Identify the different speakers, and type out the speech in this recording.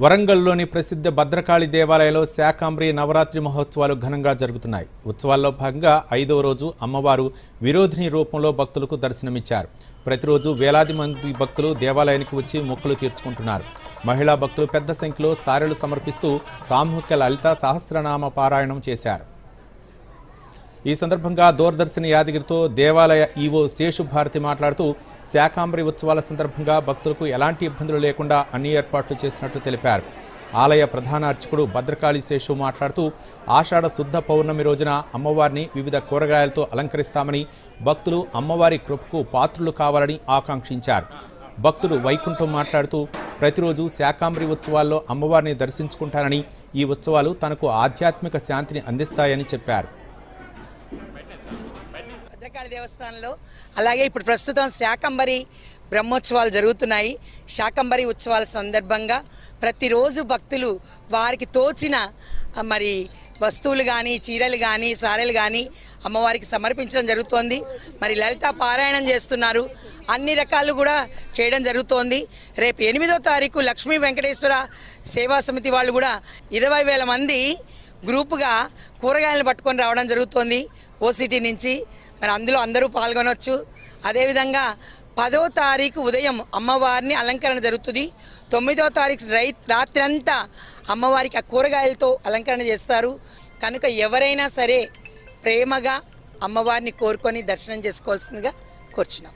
Speaker 1: వరంగల్లోని ప్రసిద్ధ భద్రకాళి దేవాలయంలో శాకాంబ్రి నవరాత్రి మహోత్సవాలు ఘనంగా జరుగుతున్నాయి. ఉత్సవాల్లో భాగంగా ఐదవ రోజు అమ్మవారు విరోధిని రూపంలో భక్తులకు దర్శనమిచ్చారు. ప్రతిరోజు వేలాది మంది భక్తులు దేవాలయానికి వచ్చి మొక్కులు తీర్చుకుంటున్నారు. మహిళా భక్తులు పెద్ద సంఖ్యలో సారెలు సమర్పిస్తూ సామూహిక లలిత సహస్రనామ పారాయణం చేశారు. ఈ సందర్భంగా దూరదర్శన్ యాదగిరితో దేవాలయ ఈవో శేషు భారతి మాట్లాడుతూ శాకాంబరి ఉత్సవాల సందర్భంగా భక్తులకు ఎలాంటి ఇబ్బందులు లేకుండా అన్ని ఏర్పాట్లు చేసినట్లు తెలిపారు. ఆలయ ప్రధాన అర్చకుడు భద్రకాళి శేషు మాట్లాడుతూ ఆషాఢ శుద్ధ పౌర్ణమి రోజున అమ్మవారిని వివిధ కూరగాయలతో అలంకరిస్తామని భక్తులు అమ్మవారి కృపకు పాత్రులు కావాలని ఆకాంక్షించారు. భక్తుడు వైకుంఠం మాట్లాడుతూ ప్రతిరోజు శాకాంబరి ఉత్సవాల్లో అమ్మవారిని దర్శించుకుంటానని ఈ ఉత్సవాలు తనకు ఆధ్యాత్మిక శాంతిని అందిస్తాయని చెప్పారు.
Speaker 2: భద్రకాళి దేవస్థానంలో. అలాగే ఇప్పుడు ప్రస్తుతం శాకంబరి బ్రహ్మోత్సవాలు జరుగుతున్నాయి. శాకంబరి ఉత్సవాల సందర్భంగా ప్రతిరోజు భక్తులు వారికి తోచిన మరి వస్తువులు కానీ చీరలు కానీ సారెలు కానీ అమ్మవారికి సమర్పించడం జరుగుతోంది. మరి లలిత పారాయణం చేస్తున్నారు. అన్ని రకాలు కూడా చేయడం జరుగుతోంది. రేపు ఎనిమిదో తారీఖు లక్ష్మీ వెంకటేశ్వర సేవా సమితి వాళ్ళు కూడా ఇరవై వేల మంది గ్రూపుగా కూరగాయలు పట్టుకొని రావడం జరుగుతోంది. ఓసిటీ నుంచి మరి అందులో అందరూ పాల్గొనవచ్చు అదేవిధంగా పదో తారీఖు ఉదయం అమ్మవారిని అలంకరణ జరుగుతుంది. తొమ్మిదో తారీఖు రై రాత్రి అంతా అమ్మవారికి ఆ కూరగాయలతో అలంకరణ చేస్తారు. కనుక ఎవరైనా సరే ప్రేమగా అమ్మవారిని కోరుకొని దర్శనం చేసుకోవాల్సిందిగా కోరుచున్నాం.